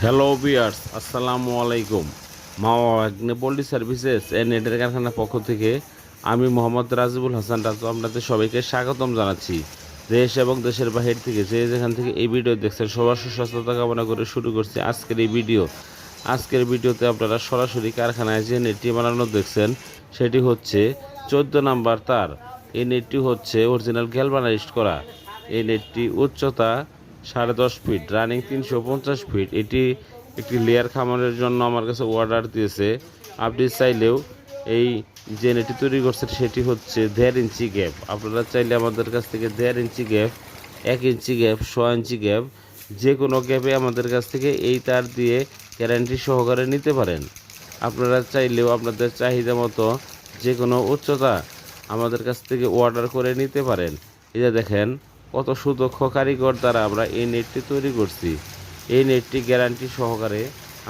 Hello বিয়ার্স আসসালামু আলাইকুম মাওয়া আগ্নে poultry services এর নেটের কারখানার পক্ষ থেকে আমি মোহাম্মদ রাজিবুল হাসান রাজু আপনাদের সবাইকে স্বাগতম জানাচ্ছি দেশ এবং দেশের বাহির থেকে যে যেখান থেকে এই ভিডিও দেখছেন সবার সুস্বাস্থ্যতা কামনা করে শুরু করছি আজকের এই ভিডিও আজকের ভিডিওতে আপনারা সরাসরি কারখানায় যে নেটটি বানানো দেখছেন সেটি হচ্ছে চোদ্দ নাম্বার তার এই নেটটি হচ্ছে অরিজিনাল গ্যালভানাইজড করা এই নেটটি উচ্চতা সাড়ে দশ ফিট রানিং তিনশো পঞ্চাশ ফিট এটি একটি লেয়ার খামারের জন্য আমার কাছে অর্ডার দিয়েছে। আপনি চাইলেও এই যে নেটটি তৈরি করছেন সেটি হচ্ছে দেড় ইঞ্চি গ্যাপ আপনারা চাইলে আমাদের কাছ থেকে দেড় ইঞ্চি গ্যাপ এক ইঞ্চি গ্যাপ ছ ইঞ্চি গ্যাপ যে কোনো গ্যাপে আমাদের কাছ থেকে এই তার দিয়ে গ্যারান্টি সহকারে নিতে পারেন। আপনারা চাইলেও আপনাদের চাহিদা মতো যে কোনো উচ্চতা আমাদের কাছ থেকে অর্ডার করে নিতে পারেন। এটা দেখেন কত সুদক্ষ কারিগর দ্বারা আমরা এই নেটটি তৈরি করছি। এই নেটটি গ্যারান্টি সহকারে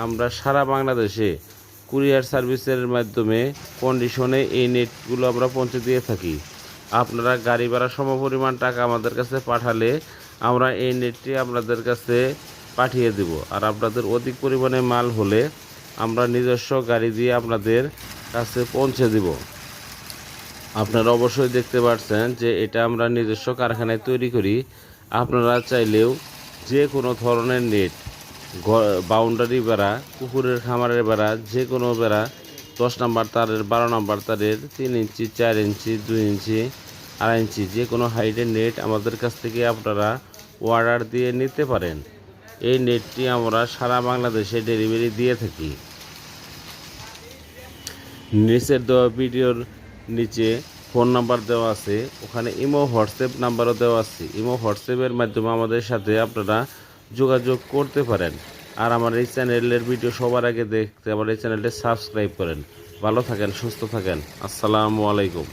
আমরা সারা বাংলাদেশে কুরিয়ার সার্ভিসের মাধ্যমে কন্ডিশনে এই নেটগুলো আমরা পৌঁছে দিয়ে থাকি। আপনারা গাড়ি ভাড়া সমপরিমাণ টাকা আমাদের কাছে পাঠালে আমরা এই নেটটি আপনাদের কাছে পাঠিয়ে দেব। আর আপনাদের অধিক পরিমাণে মাল হলে আমরা নিজস্ব গাড়ি দিয়ে আপনাদের কাছে পৌঁছে দেব। আপনারা অবশ্যই দেখতে পাচ্ছেন যে এটা আমরা নিজস্ব কারখানায় তৈরি করি। আপনারা চাইলেও যে কোনো ধরনের নেট বাউন্ডারি বেড়া, পুকুরের খামারের বেড়া যে কোনো বেড়া, দশ নাম্বার তারের, বারো নাম্বার তারের, তিন ইঞ্চি, চার ইঞ্চি, দুই ইঞ্চি, আড়াই ইঞ্চি যে কোনো হাইটের নেট আমাদের কাছ থেকে আপনারা অর্ডার দিয়ে নিতে পারেন। এই নেটটি আমরা সারা বাংলাদেশে ডেলিভারি দিয়ে থাকি। নিচের দেওয়া ভিডিওর নিচে ফোন নাম্বার দেওয়া আছে, ওখানে ইমো, হোয়াটসঅ্যাপ নাম্বারও দেওয়া আছে। ইমো, হোয়াটসঅ্যাপের মাধ্যমে আমাদের সাথে আপনারা যোগাযোগ করতে পারেন। আর আমার এই চ্যানেলের ভিডিও সবার আগে দেখতে আমার এই চ্যানেলটি সাবস্ক্রাইব করেন। ভালো থাকেন, সুস্থ থাকেন। আসসালামু আলাইকুম।